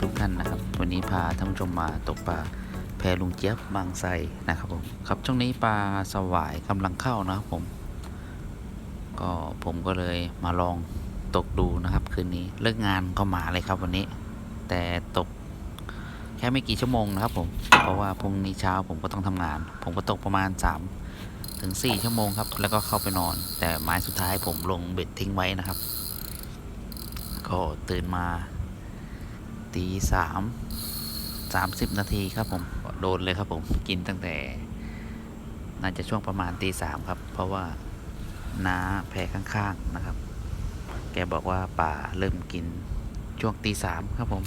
ทุกท่านนะครับ วันนี้พาท่านผู้ชมมาตกปลาแพลุงเจี๊ยบบางไทรนะครับผมครับช่วงนี้ปลาสวายกำลังเข้านะครับผม ก็ผมก็เลยมาลองตกดูนะครับคืนนี้เลิกงานก็มาเลยครับวันนี้ แต่ตกแค่ไม่กี่ชั่วโมงนะครับ ผม เพราะว่าพรุ่งนี้เช้าผมก็ต้องทำงาน ผมก็ตกประมาณ3ถึง4ชั่วโมงครับ แล้วก็เข้าไปนอน แต่ไม้สุดท้ายผมลงเบ็ดทิ้งไว้นะครับ ก็ตื่นมา ตีสามสามสิบนาทีครับผมโดนเลยครับผมกินตั้งแต่ น่าจะช่วงประมาณตีสามครับ เพราะว่าน้าแพข้างๆนะครับ แกบอกว่าป่าเริ่มกินช่วงตีสามครับผม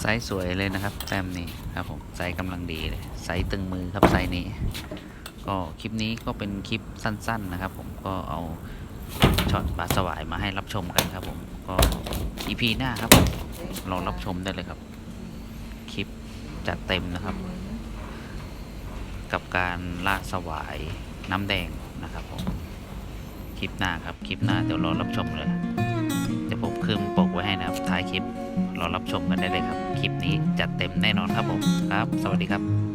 ไซส์สวยเลยนะครับ แต้มนี้ครับผมไซส์กำลังดีเลยไซส์ตึงมือครับไซส์นี้ ก็คลิปนี้ก็เป็นคลิปสั้น ๆ นะครับ ผมก็เอาช็อตปลาสวายมาให้รับชมกันครับ ผมก็อีพีหน้าครับลองรับชมได้เลยครับ คลิปจัดเต็มนะครับ กับการลาดสวายน้ำแดงนะครับผมคลิปหน้าครับคลิปหน้าเดี๋ยวรอรับชมเลยเดี๋ยวผมคืมปกไว้ให้นะครับท้ายคลิปรอรับชมกันได้เลยครับ คลิปนี้จัดเต็มแน่นอนครับผมครับ สวัสดีครับ